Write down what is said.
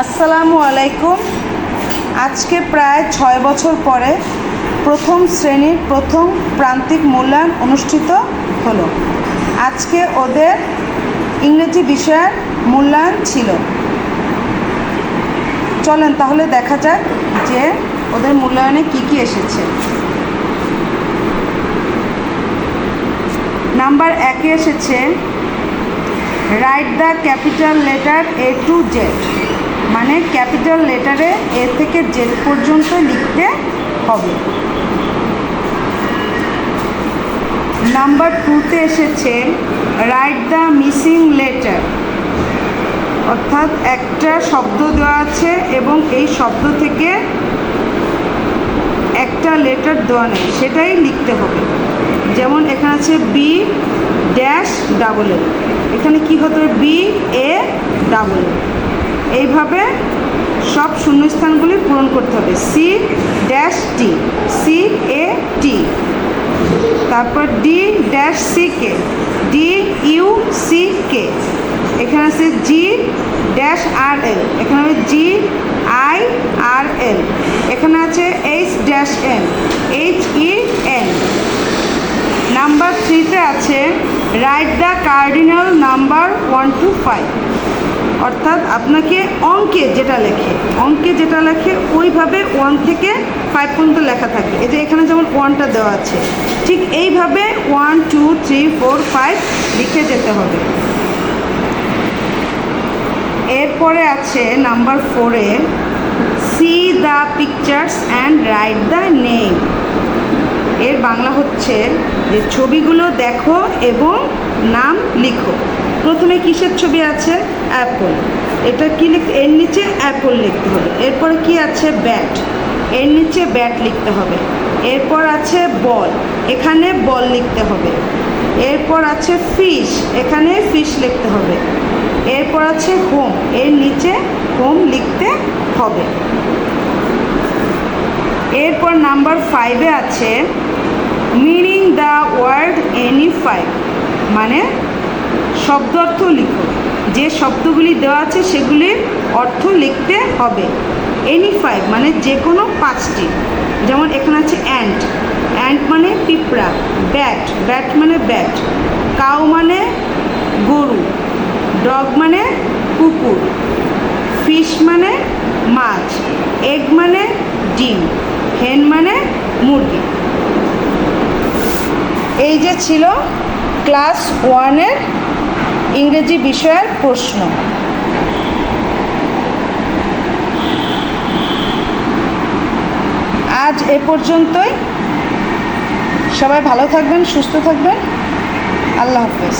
আসসালামু আলাইকুম। আজকে প্রায় ছয় বছর পরে প্রথম শ্রেণির প্রথম প্রান্তিক মূল্যায়ন অনুষ্ঠিত হলো। আজকে ওদের ইংরেজি বিষয়ের মূল্যায়ন ছিল। চলেন তাহলে দেখা যাক যে ওদের মূল্যায়নে কি কি এসেছে। নাম্বার একে এসেছে write the capital letter A to Z মানে ক্যাপিটাল লেটারে এ থেকে জেড পর্যন্ত লিখতে হবে। নাম্বার টুতে এসেছে রাইট দ্য মিসিং লেটার অর্থাৎ একটা শব্দ দেওয়া আছে এবং এই শব্দ থেকে একটা লেটার দেওয়া নেই, সেটাই লিখতে হবে। যেমন এখানে আছে বি ড্যাশ ডাবল এখানে কি হতে হবে? বি এ ডাবল এইভাবে সব শূন্যস্থানগুলি পূরণ করতে হবে। C dash T C A T তারপর D dash C K D U C K এখানে আছে জি ড্যাশ আর এল এখানে হবে জি আই আর এল এখানে আছে H dash N H E N number থ্রিতে আছে right the cardinal number one two five অর্থাৎ আপনাকে অঙ্কে যেটা লেখে, অঙ্কে যেটা লেখে ওইভাবে ওয়ান থেকে ফাইভ পর্যন্ত লেখা থাকে। এই যে এখানে যেমন ওয়ানটা দেওয়া আছে, ঠিক এইভাবে one two three four five লিখে যেতে হবে। এরপরে আছে নাম্বার ফোরে see the pictures and write the name এর বাংলা হচ্ছে যে ছবিগুলো দেখো এবং নাম লিখো। প্রথমে কিসের ছবি আছে? অ্যাপল এটা কি লিখ এর নিচে অ্যাপল লিখতে হবে। এরপরে কি আছে? ব্যাট এর নিচে ব্যাট লিখতে হবে। এরপর আছে বল এখানে বল লিখতে হবে। এরপর আছে ফিশ এখানে ফিশ লিখতে হবে। এরপর আছে হোম এর নিচে হোম লিখতে হবে। এরপর নাম্বার ফাইভে আছে meaning the word any five মানে শব্দ অর্থ লিখো। যে শব্দগুলি দেওয়া আছে সেগুলির অর্থ লিখতে হবে। এনি ফাইভ মানে যে কোনো পাঁচটি। যেমন এখানে আছে অ্যান্ট অ্যান্ট মানে পিঁপড়া। ব্যাট ব্যাট মানে ব্যাট কাউ মানে গরু। ডগ মানে কুকুর। ফিশ মানে মাছ। এগ মানে ডিম। হেন মানে মুরগি। এই যে ছিল ক্লাস ওয়ানের ইংরেজি বিষয়ের প্রশ্ন। আজ এ পর্যন্তই। সবাই ভালো থাকবেন, সুস্থ থাকবেন। আল্লাহ হাফেজ।